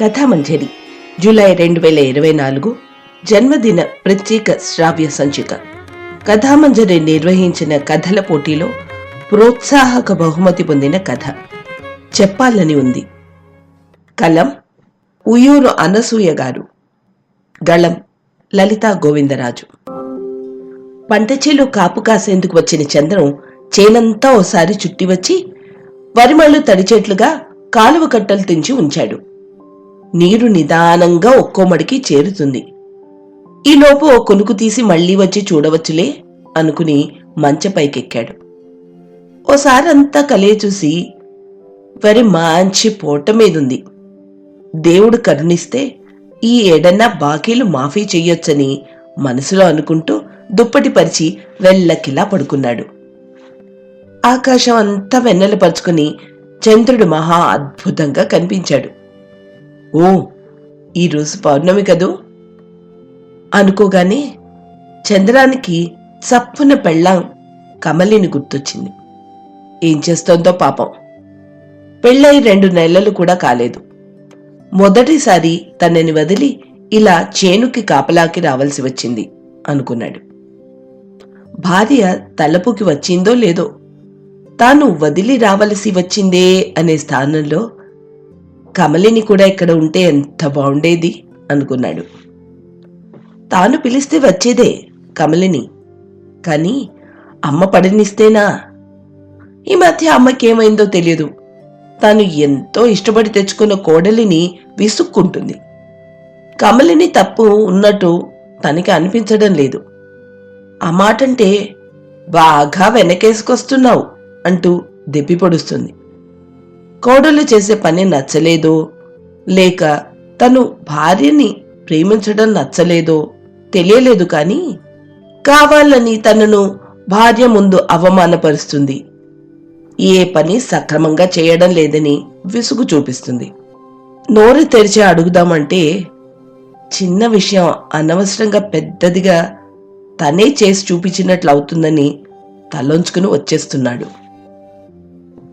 కథామంజరి. July రెండు వేల ఇరవై నాలుగు జన్మదిన ప్రత్యేక శ్రావ్య సంచిక. కథామంజరి నిర్వహించిన కథల పోటీలో ప్రోత్సాహక బహుమతి పొందిన కథ. చెప్పాలని ఉంది. కలం ఉయ్యూరు అనసూయ గారు. గళం లలితా గోవిందరాజు. పంట కాపు కాసేందుకు వచ్చిన చంద్రం చేనంతా ఓసారి చుట్టి వచ్చి వరిమళ్ళు తడిచేట్లుగా కాలువ కట్టలు తెంచి ఉంచాడు. నీరు నిదానంగా ఒక్కో మడికి చేరుతుంది. ఈలోపు ఓ కొనుకు తీసి మళ్ళీ వచ్చి చూడవచ్చులే అనుకుని మంచపైకెక్కాడు ఓసారంతా కలే చూసి వరి మంచి పోట మీదుంది. దేవుడు కరుణిస్తే ఈ ఏడన్నా బాకీలు మాఫీ చెయ్యొచ్చని మనసులో అనుకుంటూ దుప్పటి పరిచి వెల్లకిలా పడుకున్నాడు. ఆకాశం అంతా వెన్నెల పరుచుకుని చంద్రుడు మహా అద్భుతంగా కనిపించాడు. ఓ ఈరోజు పౌర్ణమి కదూ? అనుకోగానే చంద్రానికి చప్పున పెళ్ళాం కమలిని గుర్తొచ్చింది. ఏం చేస్తోందో పాపం. పెళ్ళై రెండు నెలలు కూడా కాలేదు. మొదటిసారి తనని వదిలి ఇలా చేనుకి కాపలాకి రావాల్సి వచ్చింది అనుకున్నాడు. భార్య తలపుకి వచ్చిందో లేదో తాను వదిలి రావలసి వచ్చిందే అనే స్థానంలో కమలిని కూడా ఇక్కడ ఉంటే ఎంత బాగుండేది అనుకున్నాడు. తాను పిలిస్తే వచ్చేదే కమలిని. కాని అమ్మ పడనిస్తేనా? ఈ మధ్య అమ్మకేమైందో తెలియదు. తాను ఎంతో ఇష్టపడి తెచ్చుకున్న కోడలిని విసుక్కుంటుంది. కమలిని తప్పు ఉన్నట్టు తనకి అనిపించడం లేదు. ఆ మాటంటే బాగా వెనకేసుకొస్తున్నావు అంటూ దెప్పి పొడుస్తుంది. కోడలు చేసే పని నచ్చలేదో. లేక తను భార్యని ప్రేమించడం నచ్చలేదో. తెలియలేదు కానీ కావాలని తనను భార్య ముందు అవమానపరుస్తుంది. ఏ పని సక్రమంగా చేయడం లేదని విసుగు చూపిస్తుంది. నోరు తెరిచి అడుగుదామంటే చిన్న విషయం అనవసరంగా పెద్దదిగా తనే చేసి చూపించినట్లు అవుతుందని తలొంచుకుని వచ్చేస్తున్నాడు.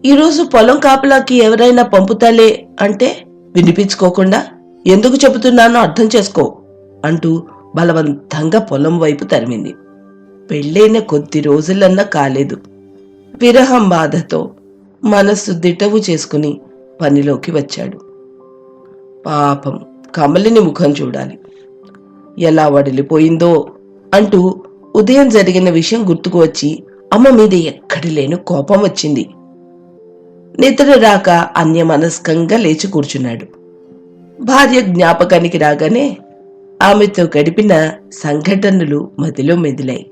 ఈరోజు పొలం కాపలాకి ఎవరైనా పంపుతాలే అంటే వినిపించుకోకుండా ఎందుకు చెబుతున్నానో అర్థం చేసుకో అంటూ బలవంతంగా పొలం వైపు తరిమింది. పెళ్ళైన కొద్ది రోజులన్నా కాలేదు. విరహం బాధతో మనస్సు దిటవు చేసుకుని పనిలోకి వచ్చాడు. పాపం కమలిని ముఖం చూడాలి. ఎలా వడిలిపోయిందో అంటూ ఉదయం జరిగిన విషయం గుర్తుకు వచ్చి అమ్మ మీద ఎక్కడి లేని కోపం వచ్చింది. నిద్ర రాక అన్యమనస్కంగా లేచి కూర్చున్నాడు. భార్య జ్ఞాపకానికి రాగానే ఆమెతో గడిపిన సంఘటనలు మదిలో మెదిలాయి.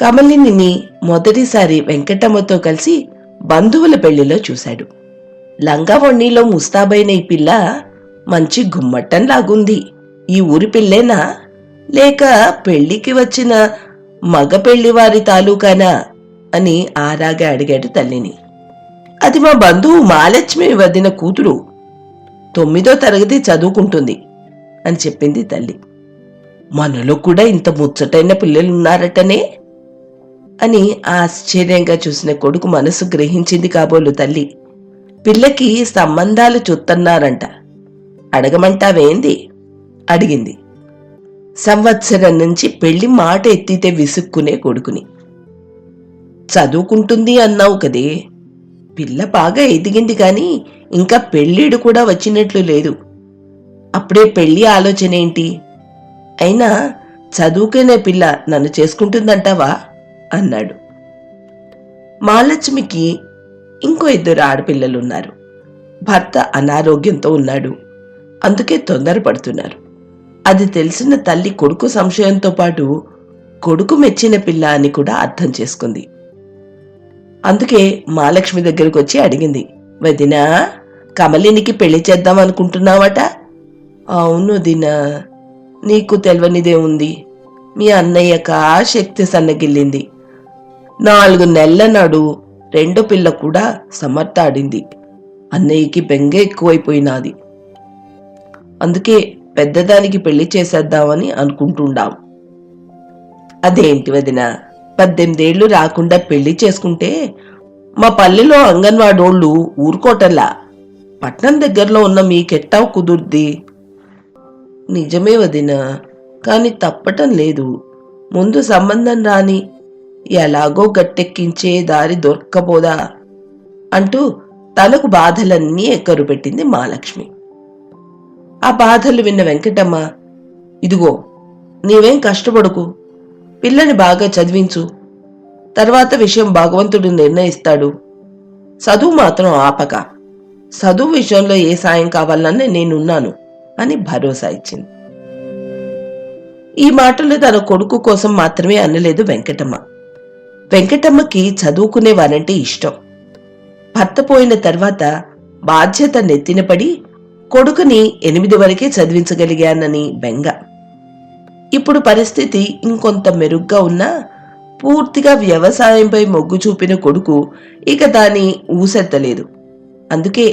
కమలిని మొదటిసారి వెంకటమ్మతో కలిసి బంధువుల పెళ్ళిలో చూశాడు. లంగావణిలో ముస్తాబైన ఈ పిల్ల మంచి గుమ్మట్టంలాగుంది. ఈ ఊరి పిల్లేనా? లేక పెళ్ళికి వచ్చిన మగ పెళ్ళివారి తాలూకానా? అని ఆరాగా అడిగాడు తల్లిని. అది మా బంధువు మహాలక్ష్మి వదిన కూతురు. తొమ్మిదో తరగతి చదువుకుంటుంది అని చెప్పింది తల్లి. మనలో కూడా ఇంత ముచ్చటైన పిల్లలున్నారటనే అని ఆశ్చర్యంగా చూసిన కొడుకు మనసు గ్రహించింది కాబోలు తల్లి. పిల్లకి సంబంధాలు చూస్తున్నారంట అడగమంటావేంది? అడిగింది. సంవత్సరం నుంచి పెళ్ళి మాట ఎత్తితే విసుక్కునే కొడుకుని. చదువుకుంటుంది అన్నావు కదే? పిల్ల బాగా ఎదిగింది కానీ ఇంకా పెళ్ళిడు కూడా వచ్చినట్లు లేదు. అప్పుడే పెళ్ళి ఆలోచన ఏంటి? అయినా చదువుకునే పిల్ల నన్ను చేసుకుంటుందంటావా? అన్నాడు. మహాలక్ష్మికి ఇంకో ఇద్దరు ఆడపిల్లలున్నారు. భర్త అనారోగ్యంతో ఉన్నాడు. అందుకే తొందరపడుతున్నారు. అది తెలిసిన తల్లి కొడుకు సంశయంతో పాటు కొడుకు మెచ్చిన పిల్ల అని కూడా అర్థం చేసుకుంది. అందుకే మహాలక్ష్మి దగ్గరకు వచ్చి అడిగింది వదినా కమలినికి పెళ్ళి చేద్దాం అనుకుంటున్నావట? అవును దినా నీకు తెలవనిదే ఉంది. మీ అన్నయ్యక శక్తి సన్నగిల్లింది. నాలుగు నెలల నాడు రెండో పిల్ల కూడా సమర్థాడింది. అన్నయ్యకి బెంగ ఎక్కువైపోయినాది. అందుకే పెద్దదానికి పెళ్ళి చేసేద్దామని అనుకుంటుండాం. అదేంటి వదినా పద్దెనిమిదేళ్ళు రాకుండా పెళ్ళి చేసుకుంటే మా పల్లెలో అంగన్వాడోళ్ళు ఊరుకోటల్లా. పట్నం దగ్గరలో ఉన్న మీకెట్టా కుదుర్ది? నిజమే వదినా కాని తప్పటం లేదు. ముందు సంబంధం రాని ఎలాగో గట్టెక్కించే దారి దొరక్కపోదా? అంటూ తలకు బాధలన్నీ ఎక్కరు పెట్టింది మహాలక్ష్మి. ఆ బాధలు విన్న వెంకటమ్మ ఇదిగో నీవేం కష్టపడుకు? పిల్లని బాగా చదివించు. తర్వాత విషయం భగవంతుడు నిర్ణయిస్తాడు. చదువు మాత్రం ఆపక. చదువు విషయంలో ఏ సాయం కావాలన్నా నేనున్నాను అని భరోసా ఇచ్చింది. ఈ మాటలు తన కొడుకు కోసం మాత్రమే అనలేదు వెంకటమ్మ. వెంకటమ్మకి చదువుకునేవారంటే ఇష్టం. భర్త పోయిన తర్వాత బాధ్యత నెత్తిన పడి కొడుకుని ఎనిమిది వరకే చదివించగలిగానని బెంగ. ఇప్పుడు పరిస్థితి ఇంకొంత మెరుగ్గా ఉన్నా పూర్తిగా వ్యవసాయంపై మొగ్గు చూపిన కొడుకు ఇక దాని ఊసెత్తలేదు. అందుకే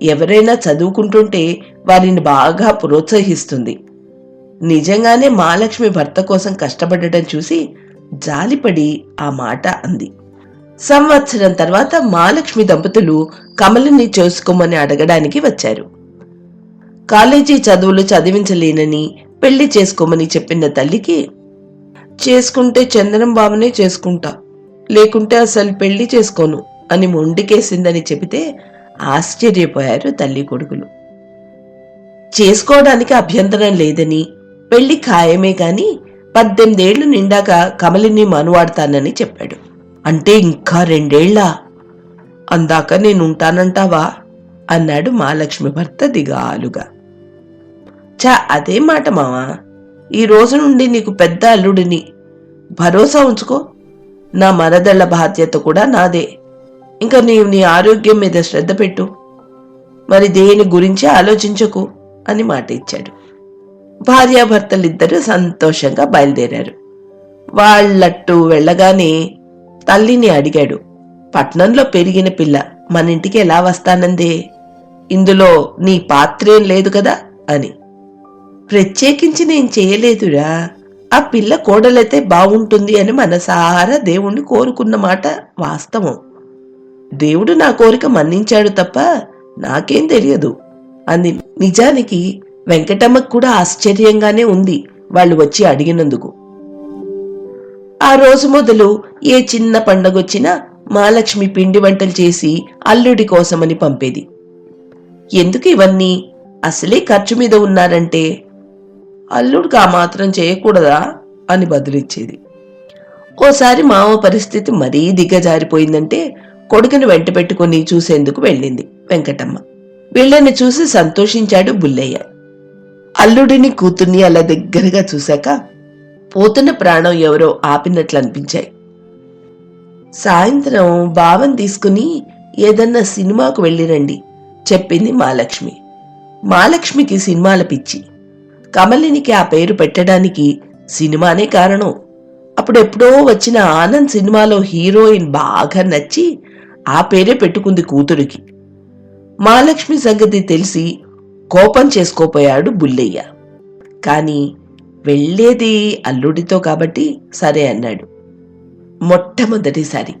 ఎవరైనా చదువుకుంటుంటే వారిని బాగా ప్రోత్సహిస్తుంది. నిజంగానే మహాలక్ష్మి భర్త కోసం కష్టపడటం చూసి జాలిపడి ఆ మాట అంది. సంవత్సరం తర్వాత మహాలక్ష్మి దంపతులు కమలిని చేసుకోమని అడగడానికి వచ్చారు. కాలేజీ చదువులు చదివించలేనని పెళ్ళి చేసుకోమని చెప్పిన తల్లికి చేసుకుంటే చందనం బాబునే చేసుకుంటా. లేకుంటే అసలు పెళ్ళి చేసుకోను అని మొండికేసిందని చెబితే ఆశ్చర్యపోయారు తల్లి కొడుకులు. చేసుకోవడానికి అభ్యంతరం లేదని పెళ్ళి ఖాయమే కాని పద్దెనిమిదేళ్ళు నిండాక కమలిని మనువాడతానని చెప్పాడు. అంటే ఇంకా రెండేళ్ళ? అందాక నేనుంటానంటావా? అన్నాడు మహాలక్ష్మి భర్త దిగాలుగా. చా అదే మాట మావా. ఈ రోజు నుండి నీకు పెద్ద అల్లుడిని. భరోసా ఉంచుకో. నా మరదళ్ళ బాధ్యత కూడా నాదే. ఇంకా నీవు నీ ఆరోగ్యం మీద శ్రద్ధ పెట్టు. మరి దేని గురించి ఆలోచించకు అని మాట ఇచ్చాడు. భార్యాభర్తలిద్దరూ సంతోషంగా బయలుదేరారు. వాళ్ళట్టు వెళ్ళగానే తల్లిని అడిగాడు. పట్నంలో పెరిగిన పిల్ల మన ఇంటికి ఎలా వస్తానందే? ఇందులో నీ పాత్రేం లేదు కదా అని. ప్రత్యేకించి నేను చేయలేదురా. ఆ పిల్ల కోడలైతే బాగుంటుంది అని మనసారా దేవుణ్ణి కోరుకున్న మాట వాస్తవం. దేవుడు నా కోరిక మన్నించాడు తప్ప నాకేం తెలియదు. అంది నిజానికి వెంకటమ్మకు కూడా ఆశ్చర్యంగానే ఉంది వాళ్ళు వచ్చి అడిగినందుకు. ఆ రోజు మొదలు ఏ చిన్న పండగొచ్చినా మహాలక్ష్మి పిండి వంటలు చేసి అల్లుడి కోసమని పంపేది. ఎందుకు ఇవన్నీ? అసలే ఖర్చు మీద ఉన్నారంటే అల్లుడికి ఆ మాత్రం చేయకూడదా అని బదులిచ్చేది. ఓసారి మావ పరిస్థితి మరీ దిగజారిపోయిందంటే కొడుకుని వెంట పెట్టుకుని చూసేందుకు వెళ్ళింది వెంకటమ్మ. వీళ్ళని చూసి సంతోషించాడు బుల్లయ్య. అల్లుడిని కూతుర్ని అలా దగ్గరగా చూశాక పోతున్న ప్రాణం ఎవరో ఆపినట్లు అనిపించాయి సాయంత్రం భావం తీసుకుని ఏదన్నా సినిమాకు వెళ్ళిరండి చెప్పింది మాలక్ష్మి మాలక్ష్మికి సినిమాల పిచ్చి. కమలినికి ఆ పేరు పెట్టడానికి సినిమానే కారణం. అప్పుడెప్పుడో వచ్చిన ఆనంద్ సినిమాలో హీరోయిన్ బాగా నచ్చి ఆ పేరే పెట్టుకుంది కూతురికి. మహాలక్ష్మి సంగతి తెలిసి కోపం చేసుకోపోయాడు బుల్లయ్య. కాని వెళ్ళేది అల్లుడితో కాబట్టి సరే అన్నాడు. మొట్టమొదటిసారి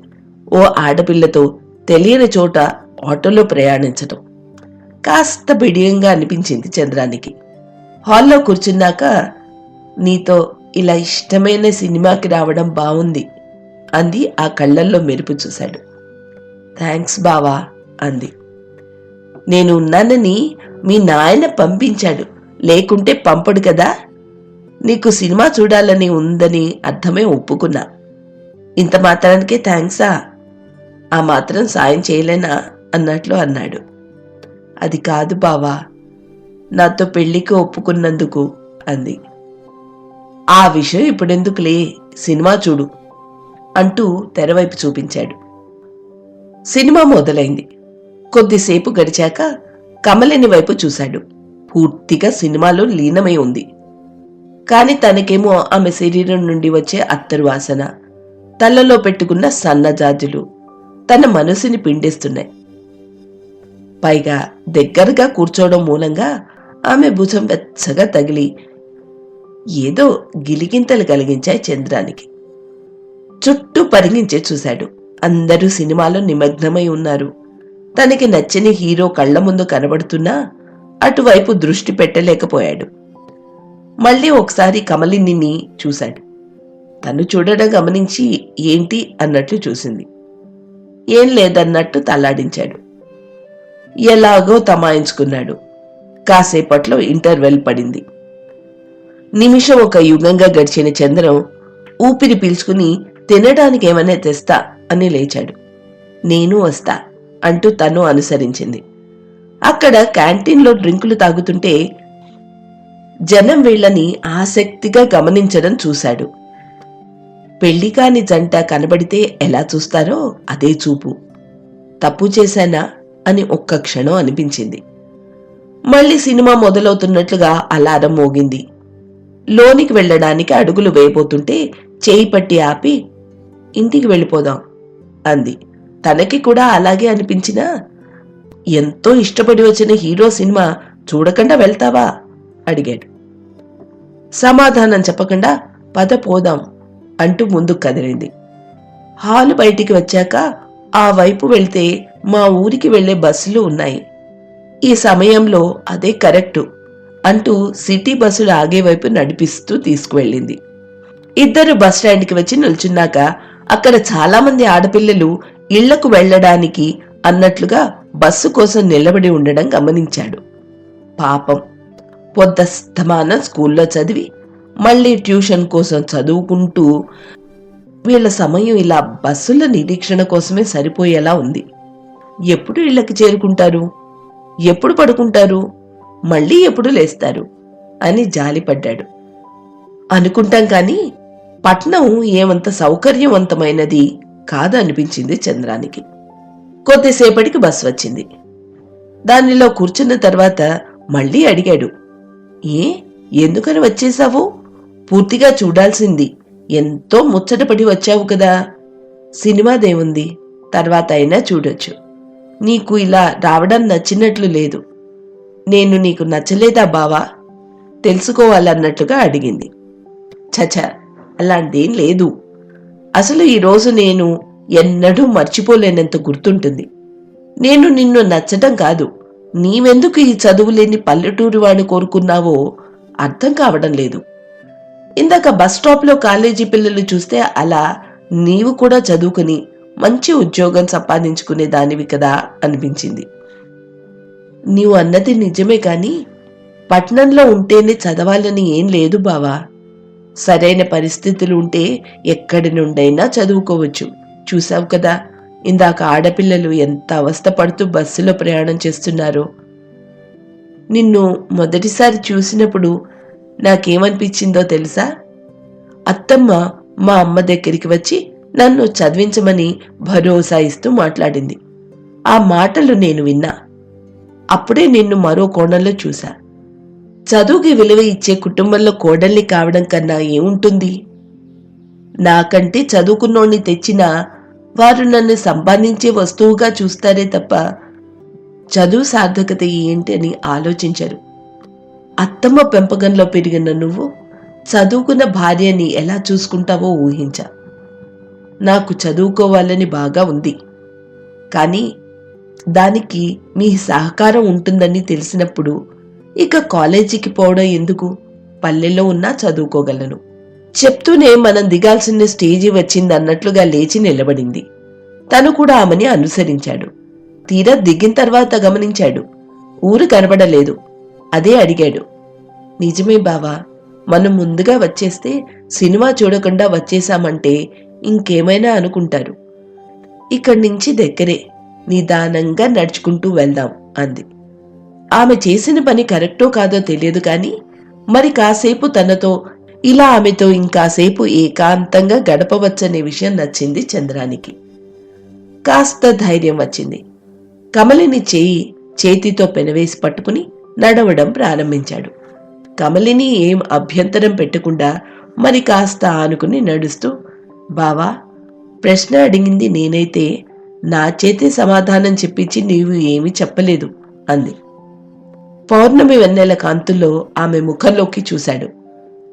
ఓ ఆడపిల్లతో తెలియని చోట ఆటోలో ప్రయాణించటం. కాస్త బిడియంగా అనిపించింది చంద్రానికి. హాల్లో కూర్చున్నాక నీతో ఇలా ఇష్టమైన సినిమాకి రావడం బాగుంది అంది ఆ కళ్ళల్లో మెరుపు చూశాడు. థ్యాంక్స్ బావా అంది. నేను ఉన్నానని మీ నాయన పంపించాడు. లేకుంటే పంపడు కదా. నీకు సినిమా చూడాలని ఉందని అర్థమే ఒప్పుకున్నా. ఇంత మాత్రానికే థ్యాంక్సా ఆ మాత్రం సాయం చేయలేనా? అన్నట్లు అన్నాడు. అది కాదు బావా. నాతో పెళ్ళికి ఒప్పుకున్నందుకు అంది. ఆ విషయం ఇప్పుడెందుకులే? సినిమా చూడు అంటూ తెరవైపు చూపించాడు. సినిమా మొదలైంది. కొద్దిసేపు గడిచాక కమలిని వైపు చూశాడు. పూర్తిగా సినిమాలో లీనమై ఉంది. కాని తనకేమో ఆమె శరీరం నుండి వచ్చే అత్తరు వాసన తలలో పెట్టుకున్న సన్నజాజులు తన మనసుని పిండిస్తున్నాయి. పైగా దగ్గరగా కూర్చోవడం మూలంగా ఆమె భుజం వెచ్చగా తగిలి ఏదో గిలిగింతలు కలిగించాయి చంద్రానికి. చుట్టూ పరిగించే చూశాడు. అందరూ సినిమాలో నిమగ్నమై ఉన్నారు. తనకి నచ్చని హీరో కళ్ళ ముందు కనబడుతున్నా అటువైపు దృష్టి పెట్టలేకపోయాడు. మళ్ళీ ఒకసారి కమలిని చూశాడు. తను చూడడం గమనించి ఏంటి అన్నట్లు చూసింది. ఏం లేదన్నట్టు తలాడించాడు ఎలాగో తమాయించుకున్నాడు. కాసేపట్లో ఇంటర్వెల్ పడింది. నిమిషం ఒక యుగంగా గడిచిన చంద్రం ఊపిరి పీల్చుకుని తినడానికి ఏమైనా తెస్తా అని లేచాడు. నేను వస్తా అంటూ తను అనుసరించింది. అక్కడ క్యాంటీన్లో డ్రింకులు తాగుతుంటే జనం వీళ్ళని ఆసక్తిగా గమనించడం చూశాడు. పెళ్ళి కాని జంట కనబడితే ఎలా చూస్తారో అదే చూపు. తప్పు చేశానా? అని ఒక్క క్షణం అనిపించింది. మళ్ళీ సినిమా మొదలవుతున్నట్లుగా అలారం మోగింది. లోనికి వెళ్ళడానికి అడుగులు వేయబోతుంటే చేయి పట్టి ఆపి ఇంటికి వెళ్ళిపోదాం అంది. తనకి కూడా అలాగే అనిపించినా ఎంతో ఇష్టపడి వచ్చిన హీరో సినిమా చూడకుండా వెళ్తావా? అడిగాడు. సమాధానం చెప్పకుండా పద పోదాం అంటూ ముందుకు కదిలింది. హాలు బయటికి వచ్చాక ఆ వైపు వెళ్తే మా ఊరికి వెళ్ళే బస్సులు ఉన్నాయి. ఈ సమయంలో అదే కరెక్టు అంటూ సిటీ బస్సులు ఆగేవైపు నడిపిస్తూ తీసుకువెళ్ళింది. ఇద్దరు బస్ స్టాండ్కి వచ్చి నిల్చున్నాక అక్కడ చాలామంది ఆడపిల్లలు ఇళ్ళకు వెళ్ళడానికి అన్నట్లుగా బస్సు కోసం నిలబడి ఉండడం గమనించాడు. పాపం పొద్దస్తమానం స్కూల్లో చదివి మళ్ళీ ట్యూషన్ కోసం చదువుకుంటూ వీళ్ళ సమయం ఇలా బస్సుల నిరీక్షణ కోసమే సరిపోయేలా ఉంది. ఎప్పుడు ఇళ్ళకి చేరుకుంటారు? ఎప్పుడు పడుకుంటారు? మళ్ళీ ఎప్పుడు లేస్తారు? అని జాలిపడ్డాడు. అనుకుంటాం కానీ పట్నం ఏమంత సౌకర్యవంతమైనది కాదనిపించింది చంద్రానికి. కొద్దిసేపటికి బస్ వచ్చింది. దానిలో కూర్చున్న తర్వాత మళ్ళీ అడిగాడు. ఏ ఎందుకని వచ్చేసావు పూర్తిగా చూడాల్సింది. ఎంతో ముచ్చటపడి వచ్చావు కదా. సినిమాదేముంది? తర్వాత అయినా చూడొచ్చు. నీకు ఇలా రావడం నచ్చినట్లు లేదు. నేను నీకు నచ్చలేదా బావా? తెలుసుకోవాలన్నట్టుగా అడిగింది. చచ అలాంటిదేం లేదు. అసలు ఈరోజు నేను ఎన్నడూ మర్చిపోలేనంత గుర్తుంటుంది. నేను నిన్ను నచ్చటం కాదు. నీవెందుకు ఈ చదువులేని పల్లెటూరు వాడిని కోరుకున్నావో అర్థం కావడం లేదు. ఇందాక బస్ స్టాప్లో కాలేజీ పిల్లలు చూస్తే అలా నీవు కూడా చదువుకుని మంచి ఉద్యోగం సంపాదించుకునే దానివి కదా అనిపించింది. నీవు అన్నది నిజమే కాని పట్నంలో ఉంటేనే చదవాలని ఏం లేదు బావా. సరైన పరిస్థితులు ఉంటే ఎక్కడి నుండైనా చదువుకోవచ్చు. చూసావు కదా ఇందాక ఆడపిల్లలు ఎంత అవస్థపడుతూ బస్సులో ప్రయాణం చేస్తున్నారో. నిన్ను మొదటిసారి చూసినప్పుడు నాకేమనిపించిందో తెలుసా? అత్తమ్మ మా అమ్మ దగ్గరికి వచ్చి నన్ను చదివించమని భరోసా ఇస్తూ మాట్లాడింది. ఆ మాటలు నేను విన్నా. అప్పుడే నిన్ను మరో కోణంలో చూశా. చదువుకి విలువ ఇచ్చే కుటుంబంలో కోడల్ని కావడం కన్నా ఏముంటుంది? నాకంటే చదువుకున్నోణ్ణి తెచ్చినా వారు నన్ను సంపాదించే వస్తువుగా చూస్తారే తప్ప చదువు సార్థకత ఏంటి అని ఆలోచించరు. అత్తమ్మ పెంపకంలో పెరిగిన నువ్వు చదువుకున్న భార్యని ఎలా చూసుకుంటావో ఊహించా. నాకు చదువుకోవాలని బాగా ఉంది. కానీ దానికి మీ సహకారం ఉంటుందని తెలిసినప్పుడు ఇక కాలేజీకి పోవడం ఎందుకు? పల్లెల్లో ఉన్నా చదువుకోగలను. చెప్తూనే మనం దిగాల్సిన స్టేజీ వచ్చింది అన్నట్లుగా లేచి నిలబడింది. తను కూడా ఆమెని అనుసరించాడు. తీరా దిగిన తర్వాత గమనించాడు. ఊరు కనబడలేదు. అదే అడిగాడు. నిజమే బావా మనం ముందుగా వచ్చేస్తే సినిమా చూడకుండా వచ్చేసామంటే ఇంకేమైనా అనుకుంటారు. ఇక్కడి నుంచి దగ్గరే నిదానంగా నడుచుకుంటూ వెళ్దాం అంది. ఆమె చేసిన పని కరెక్టో కాదో తెలియదు కానీ మరి కాసేపు తనతో ఇలా ఆమెతో ఇంకాసేపు ఏకాంతంగా గడపవచ్చనే విషయం నచ్చింది చంద్రానికి. కాస్త ధైర్యం వచ్చింది. కమలిని చేయి చేతితో పెనవేసి పట్టుకుని నడవడం ప్రారంభించాడు. కమలిని ఏం అభ్యంతరం పెట్టకుండా మరి కాస్త ఆనుకుని నడుస్తూ బావా ప్రశ్న అడిగింది నేనైతే నా చేతే సమాధానం చెప్పించి నీవు ఏమీ చెప్పలేదు అంది. పౌర్ణమి వెన్నెల కాంతుల్లో ఆమె ముఖంలోకి చూశాడు.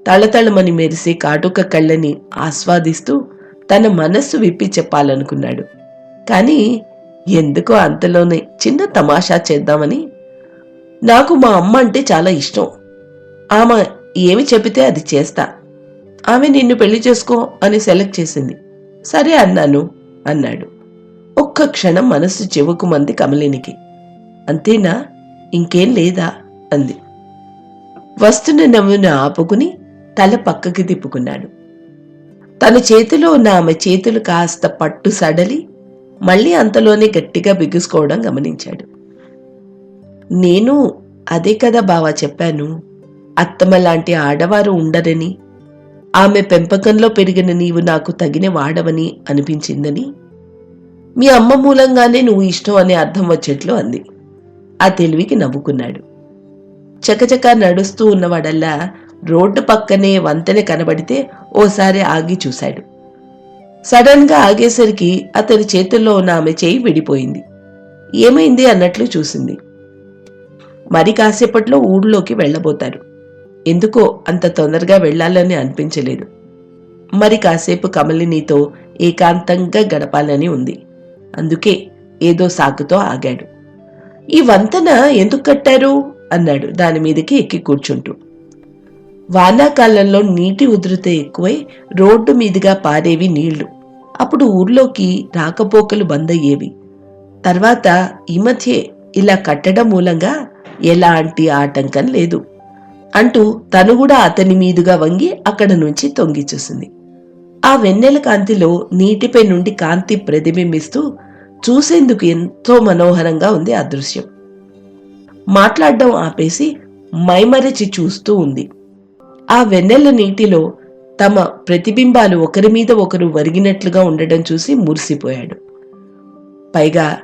తళతళమని మెరిసే కాటుక కళ్ళని ఆస్వాదిస్తూ తన మనస్సు విప్పి చెప్పాలనుకున్నాడు. కానీ ఎందుకో అంతలోనే చిన్న తమాషా చేద్దామని నాకు మా అమ్మ అంటే చాలా ఇష్టం. ఆమె ఏమి చెబితే అది చేస్తా. ఆమె నిన్ను పెళ్ళి చేసుకో అని సెలెక్ట్ చేసింది. సరే అన్నాను అన్నాడు. ఒక్క క్షణం మనసు చెవుకుమంది కమలినికి. అంతేనా? ఇంకేం లేదా? అంది. వస్తున్న నవ్వును ఆపుకుని తల పక్కకి తిప్పుకున్నాడు. తన చేతిలో ఉన్న ఆమె చేతులు కాస్త పట్టు సడలి మళ్ళీ అంతలోనే గట్టిగా బిగుసుకోవడం గమనించాడు. నేను అదే కదా బావా చెప్పాను. అత్తమ్మ లాంటి ఆడవారు ఉండరని ఆమె పెంపకంలో పెరిగిన నీవు నాకు తగిన వాడవని అనిపించిందని. మీ అమ్మ మూలంగానే నువ్వు ఇష్టం అనే అర్థం వచ్చేట్లు అంది. ఆ తెలివికి నవ్వుకున్నాడు. చకచక నడుస్తూ ఉన్నవాడల్లా రోడ్డు పక్కనే వంతెన కనబడితే ఓసారి ఆగి చూశాడు. సడన్గా ఆగేసరికి అతని చేతుల్లో ఉన్న ఆమె చేయి విడిపోయింది. ఏమైంది అన్నట్లు చూసింది. మరి కాసేపట్లో ఊళ్ళోకి వెళ్ళబోతారు. ఎందుకో అంత తొందరగా వెళ్ళాలని అనిపించలేదు. మరి కాసేపు కమలినితో ఏకాంతంగా గడపాలని ఉంది. అందుకే ఏదో సాకుతో ఆగాడు. ఈ వంతెన ఎందుకు కట్టారు? అన్నాడు దాని మీదకి ఎక్కి కూర్చుంటూ. వానాకాలంలో నీటి ఉధృత ఎక్కువై రోడ్డు మీదుగా పారేవి నీళ్ళు. అప్పుడు ఊర్లోకి రాకపోకలు బందయ్యేవి. తర్వాత ఈ మధ్య ఇలా కట్టడం మూలంగా ఎలాంటి ఆటంకం లేదు. అంటూ తను కూడా అతని మీదుగా వంగి అక్కడ నుంచి తొంగి చూసింది. ఆ వెన్నెల కాంతిలో నీటిపై నుండి కాంతి ప్రతిబింబిస్తూ చూసేందుకు ఎంతో మనోహరంగా ఉంది ఆ దృశ్యం. మాట్లాడడం ఆపేసి మైమరచి చూస్తూ ఉంది. ఆ వెన్నెల నీటిలో తమ ప్రతిబింబాలు ఒకరి మీద ఒకరు వరిగినట్లుగా ఉండడం చూసి మురిసిపోయాడు. పైగా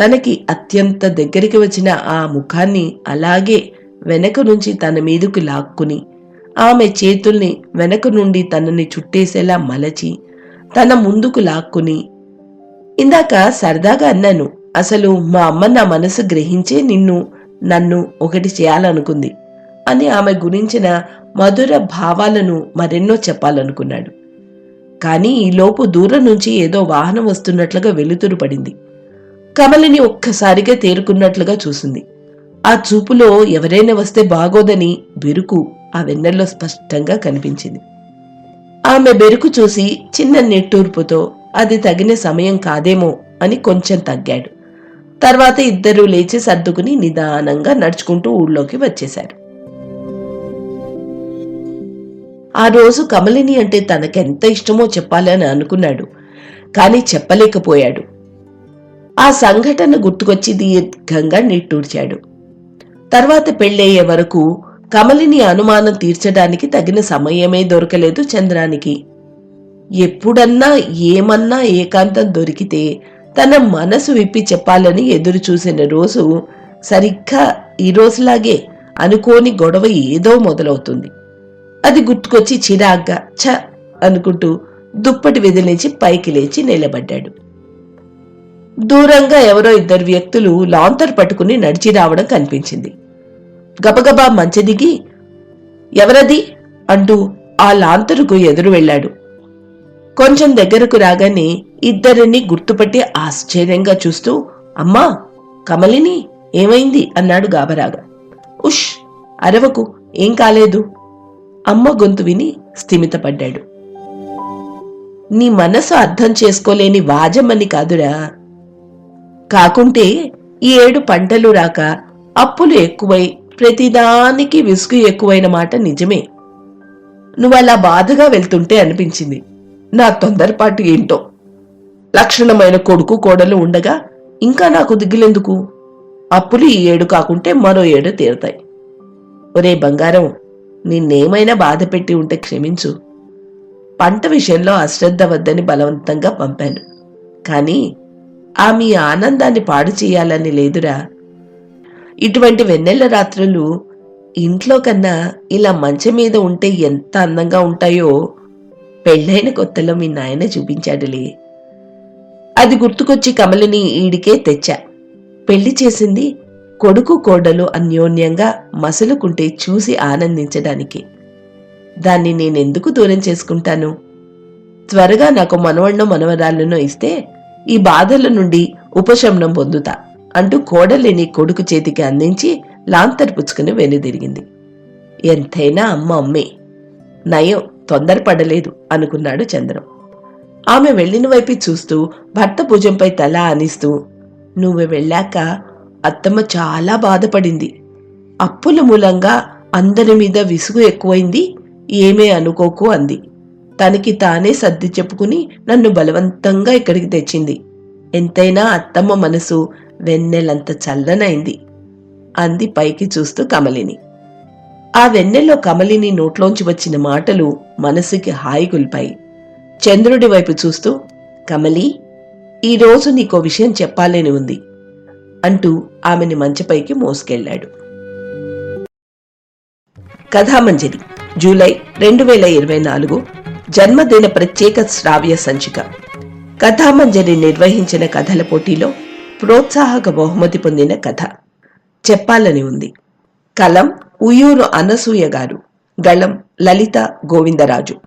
తనకి అత్యంత దగ్గరికి వచ్చిన ఆ ముఖాన్ని అలాగే వెనక నుంచి తన మీదకు లాక్కుని ఆమె చేతుల్ని వెనక నుండి తనని చుట్టేసేలా మలచి తన ముందుకు లాక్కుని ఇందాక సరదాగా అన్నాను అసలు మా అమ్మ నా మనసు గ్రహించే నిన్ను నన్ను ఒకటి చేయాలనుకుంది అని ఆమె గురించిన మధుర భావాలను మరెన్నో చెప్పాలనుకున్నాడు. కానీ ఈలోపు దూరం నుంచి ఏదో వాహనం వస్తున్నట్లుగా వెలుతురు పడింది. కమలిని ఒక్కసారిగా తేరుకున్నట్లుగా చూసింది. ఆ చూపులో ఎవరైనా వస్తే బాగోదని బెరుకు ఆ వెన్నెల్లో స్పష్టంగా కనిపించింది. ఆమె బెరుకు చూసి చిన్న నిట్టూర్పుతో అది తగిన సమయం కాదేమో అని కొంచెం తగ్గాడు. తర్వాత ఇద్దరూ లేచి సర్దుకుని నిదానంగా నడుచుకుంటూ ఊళ్ళోకి వచ్చేశారు. ఆ రోజు కమలిని అంటే తనకెంత ఇష్టమో చెప్పాలని అనుకున్నాడు కానీ చెప్పలేకపోయాడు. ఆ సంఘటన గుర్తుకొచ్చి దీర్ఘంగా నిట్టూర్చాడు. తర్వాత పెళ్ళయ్యే వరకు కమలిని అనుమానం తీర్చడానికి తగిన సమయమే దొరకలేదు చంద్రానికి. ఎప్పుడన్నా ఏమన్నా ఏకాంతం దొరికితే తన మనసు విప్పి చెప్పాలని ఎదురు చూసిన రోజు సరిగ్గా ఈ రోజులాగే అనుకోని గొడవ ఏదో మొదలవుతుంది. అది గుర్తుకొచ్చి చిరాగ్గా ఛ అనుకుంటూ దుప్పటి వెదిలించి పైకి లేచి నిలబడ్డాడు. దూరంగా ఎవరో ఇద్దరు వ్యక్తులు లాంతర్ పట్టుకుని నడిచి రావడం కనిపించింది. గబగబా మంచి దిగి ఎవరది? అంటూ ఆ లాంతరుకు ఎదురు వెళ్ళాడు. కొంచెం దగ్గరకు రాగానే ఇద్దరిని గుర్తుపట్టి ఆశ్చర్యంగా చూస్తూ అమ్మా కమలిని ఏమైంది? అన్నాడు గాబరాగా. ఉష్ అరవకు ఏం కాలేదు. అమ్మ గొంతు విని స్థిమితపడ్డాడు. నీ మనసు అర్థం చేసుకోలేని వాజమని కాదురా. కాకుంటే ఈ ఏడు పంటలు రాక అప్పులు ఎక్కువై ప్రతిదానికి విసుగు ఎక్కువైన మాట నిజమే. నువ్వలా బాధగా వెళ్తుంటే అనిపించింది. నా తొందరపాటు ఏంటో. లక్షణమైన కొడుకు కోడలు ఉండగా ఇంకా నాకు దిగులెందుకు? అప్పులు ఈ ఏడు కాకుంటే మరో ఏడు తీరతాయి. ఒరే బంగారం నిన్నేమైనా బాధ పెట్టి ఉంటే క్షమించు. పంట విషయంలో అశ్రద్ధ వద్దని బలవంతంగా పంపాను. కానీ ఆ మీ ఆనందాన్ని పాడు చేయాలని లేదురా. ఇటువంటి వెన్నెల రాత్రులు ఇంట్లో కన్నా ఇలా మంచం మీద ఉంటే ఎంత అందంగా ఉంటాయో పెళ్ళైన కొత్తలో మీ నాయన చూపించాడులే. అది గుర్తుకొచ్చి కమలిని ఈడికే తెచ్చా. పెళ్ళి చేసింది కొడుకు కోడలు అన్యోన్యంగా మసలుకుంటే చూసి ఆనందించడానికి. దాన్ని నేనెందుకు దూరం చేసుకుంటాను? త్వరగా నాకు మనవణ్ణో మనవరాళ్ళనో ఇస్తే ఈ బాధల నుండి ఉపశమనం పొందుతా. అంటూ కోడలిని కొడుకు చేతికి అందించి లాంతర్ పుచ్చుకుని వెనుదిరిగింది ఎంతైనా అమ్మ అమ్మే నయం తొందరపడలేదు అనుకున్నాడు చంద్రం. ఆమె వెళ్ళిన వైపు చూస్తూ భర్త భుజంపై తల ఆనిస్తూ నువ్వు వెళ్ళాక అత్తమ్మ చాలా బాధపడింది. అప్పుల మూలంగా అందరి మీద విసుగు ఎక్కువైంది. ఏమీ అనుకోకు అంది. తనకి తానే సర్ది చెప్పుకుని నన్ను బలవంతంగా ఇక్కడికి తెచ్చింది. ఎంతైనా అత్తమ్మ మనసు వెన్నెలంత చల్లనైంది. అంది పైకి చూస్తూ కమలిని. ఆ వెన్నెల్లో కమలిని నోట్లోంచి వచ్చిన మాటలు మనసుకి హాయి కుల్పాయి చంద్రుడి వైపు చూస్తూ కమలి ఈరోజు నీకో విషయం చెప్పాలని ఉంది అంటూ ఆమెని మంచపైకి మోసుకెళ్ళాడు కథామంజరి జూలై రెండు వేల ఇరవై నాలుగు జన్మదిన ప్రత్యేక శ్రావ్య సంచిక. కథామంజరి నిర్వహించిన కథల పోటీలో ప్రోత్సాహక బహుమతి పొందిన కథ. చెప్పాలని ఉంది. కలం ఉయ్యూరు అనసూయ గారు. గళం లలిత గోవిందరాజు.